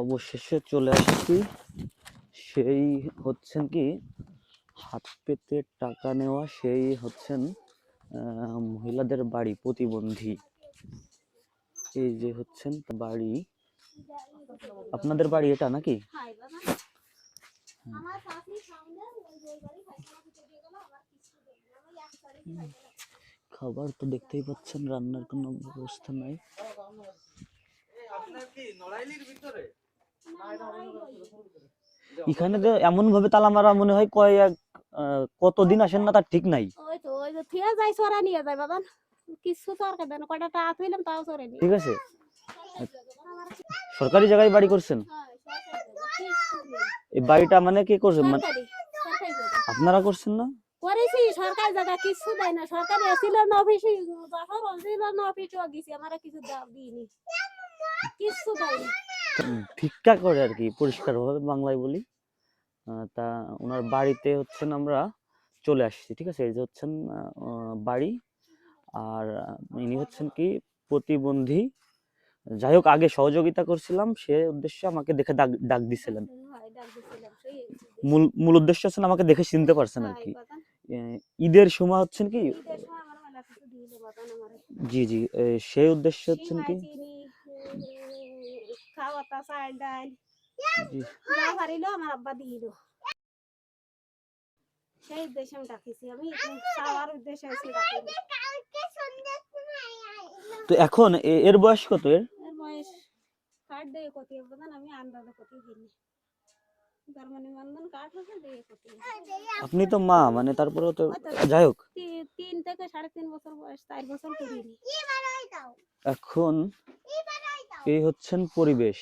অবশেষে চলে আসছি। সেই হচ্ছেন কি, হাত পেতে টাকা নেওয়া, সেই হচ্ছেন মহিলাদের বাড়ি, প্রতিবন্ধী। এই যে হচ্ছেন বাড়ি। আপনাদের বাড়ি এটা নাকি? খাবার তো দেখতেই পাচ্ছেন, রান্নার কোনো ব্যবস্থা নাই। এখানে তো এমন ভাবে তালা মারা মনে হয় কয়েক কতদিন আসেন না তার ঠিক নাই। ওই তো ওই যে থিয়া যাই সরা নিয়ে যায় বাবা। কিছু তো আর কয়টা টাকা থইলাম তাও সরে ঠিক আছে। সরকারি জায়গায় বাড়ি করছেন? এই বাড়িটা মানে কি করছেন মানে। আপনারা করছেন না? করেছি সরকারি জায়গা কিছু দেয় না সরকারি না অফিসে যখন এসিল না অফিসে গেছি আমার কিছু দাও দিইনি। কিছু দেয়নি উম, ভিক্ষা করে আর কি পরিষ্কার ভাবে বাংলায় বলি। তা ওনার বাড়িতে হচ্ছেন আমরা চলে আসছি ঠিক আছে? এই যে হচ্ছেন বাড়ি। আর ইনি হচ্ছেন কি প্রতিবন্ধী। যাই হোক আগে সহযোগিতা করছিলাম সে উদ্দেশ্যে আমাকে দেখে ডাক ডাক দিছিলেন। মূল মূল উদ্দেশ্য হচ্ছেন আমাকে দেখে চিনতে পারছেন আর কি। ঈদের সময় হচ্ছেন কি? জি জি সেই উদ্দেশ্য হচ্ছেন কি? খাওয়া তা চাল ডাল যা পারিল আমার আব্বা দিল সেই উদ্দেশ্যে আমি ডাকিছি আমি খাওয়ার উদ্দেশ্যে এসে তো এখন এর বয়স কত এর বয়স কার্ড দিয়ে কত আমি আন্দাজে কত দিই মানে আপনি তো মা মানে তারপরেও তো যাই হোক তিন থেকে সাড়ে তিন বছর বয়স চার বছর করিনি এখন এই হচ্ছেন পরিবেশ।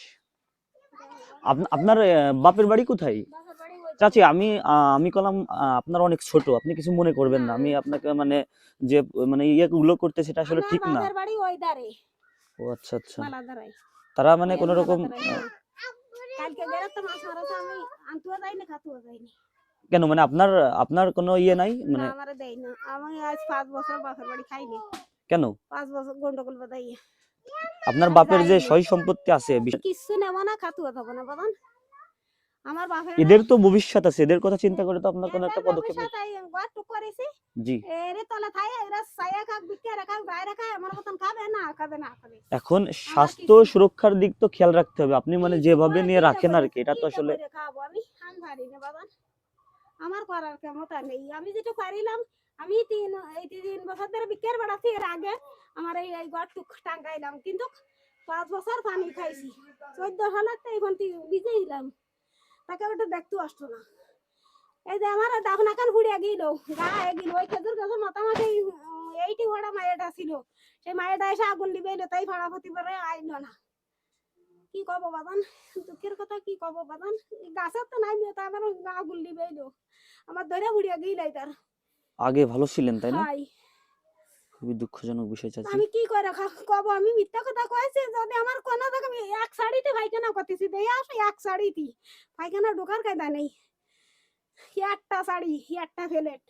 আপনার বাপের বাড়ি কোথায়? চাচি আমি আমি কলাম আপনার অনেক ছোট আপনি কিছু মনে করবেন না। আমি আপনাকে মানে যে মানে ইয়েগুলো করতে সেটা আসলে ঠিক না। ও আচ্ছা আচ্ছা। তারা মানে কোনো রকম কেন? মানে আপনার আপনার কোনো ইয়ে নাই? মানে আমারে দেয় না। আমি আজ পাঁচ বছর বাপের বাড়ি খাইনি। কেন? পাঁচ বছর গন্ডগোল বাদাই আপনার বাপের যে। সই সম্পত্তি আছে কিচ্ছু নেব না খাতুয়া যাব না বাদান আমার বাপের এদের তো ভবিষ্যৎ আছে এদের কথা চিন্তা করে তো আপনার কোনো একটা পদক্ষেপ করেছি। জি। এরে তলে থাই এরা সায়া খাক বিকে খায় আমার মতন খাবে না খাবে না খাবে। এখন স্বাস্থ্য সুরক্ষার দিক তো খেয়াল রাখতে হবে আপনি মানে যেভাবে নিয়ে রাখেন আর কি এটা তো আসলে খাব আমি? পারি না বাবা। আমার করার ক্ষমতা নেই। আমি যেটা পারিলাম আমি তিন, এই তিন বছর ধরে বিকের বেড়াচ্ছি এর আগে আমার এই এই গড়টুক টাঙ্গাইলাম। কিন্তু পাঁচ বছর পানি খাইছি। চোদ্দ সালের তো এখন ভিজে দিলাম তাকে ওটা দেখতে আসতো না। এই যে আমার দাফন আকান ফুড়িয়া গেল। গা গেল। ওই খেজুর গাছের মাথামাঝি এইটি ঘোড়া মায়েটা ছিল। সেই মায়েটা এসে আগুন লিবে এলো তাই প্রতি পরে আইলো না। কি কব বাদান? দুঃখের কথা কি কব বাদান? গাছের তো নাই মেয়ে আমার আগুন লিবে এলো। আমার ধরে ফুড়িয়া গেলাই তার আগে ভালো ছিলেন তাই না? খুবই দুঃখজনক বিষয় চাচি। আমি কি করে কব? আমি মিথ্যা কথা কয়েছি যদি আমার কোনো জায়গা আমি এক শাড়িতে ভাইখানা করতেছি দেই আসো এক শাড়িতে পায়খানা ঢোকার কায়দা নেই। একটা শাড়ি একটা ফেলেট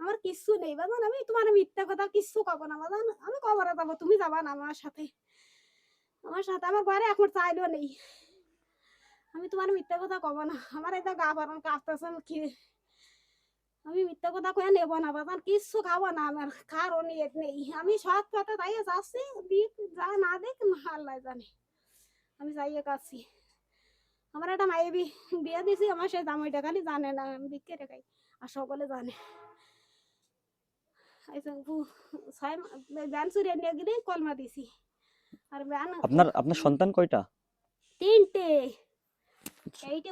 আমার কিচ্ছু নেই বাজান। আমি তোমার মিথ্যা কথা কিচ্ছু কব না বাজান। আমি কবরে যাব তুমি যাবা না আমার সাথে। আমার সাথে আমার ঘরে এখন চাইলেও নেই। আমি তোমার মিথ্যা কথা কব না। আমার এটা গা বারণ কাঁপতেছে আমি মিথ্যা কথা কয়ে নেব না বাজান। কিচ্ছু খাব না আমার ও নেই। আমি সৎ পথে তাই যাচ্ছি দিক যা না দেখ না আল্লাহ জানে। আমি যাইয়ে কাছি আমার একটা মায়ে বিয়ে দিছি আমার সেই জামাইটা খালি জানে না আমি বিকে রেখাই আর সকলে জানে। ব্যান চুরিয়ে নিয়ে গেলে কলমা দিছি। আর ব্যান আপনার আপনার সন্তান কয়টা? তিনটে। এইটা